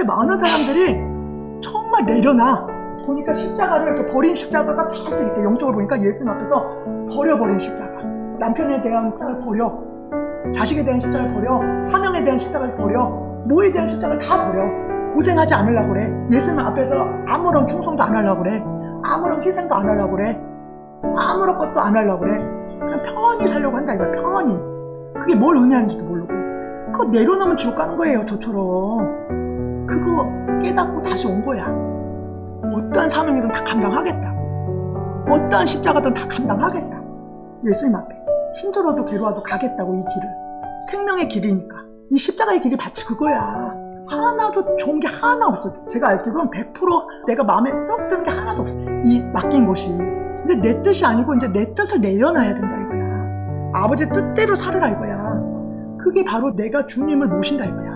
근데 많은 사람들이 정말 내려놔. 보니까 십자가를 이렇게 버린 십자가가 잔뜩 이렇게 영적으로 보니까 예수님 앞에서 버려버린 십자가. 남편에 대한 십자가를 버려. 자식에 대한 십자가를 버려. 사명에 대한 십자가를 버려. 뭐에 대한 십자가를 다 버려. 고생하지 않으려고 그래. 예수님 앞에서 아무런 충성도 안 하려고 그래. 아무런 희생도 안 하려고 그래. 아무런 것도 안 하려고 그래. 그냥 편히 살려고 한다 이거야. 편히. 그게 뭘 의미하는지도 모르고. 그거 내려놓으면 지옥 가는 거예요. 저처럼. 깨닫고 다시 온 거야. 어떠한 사명이든 다 감당하겠다. 어떠한 십자가든 다 감당하겠다. 예수님 앞에. 힘들어도 괴로워도 가겠다고 이 길을. 생명의 길이니까. 이 십자가의 길이 마치 그거야. 하나도 좋은 게 하나 없어. 제가 알기로는 100% 내가 마음에 쏙 드는 게 하나도 없어. 이 맡긴 것이. 근데 내 뜻이 아니고 이제 내 뜻을 내려놔야 된다 이거야. 아버지 뜻대로 살으라 이거야. 그게 바로 내가 주님을 모신다 이거야.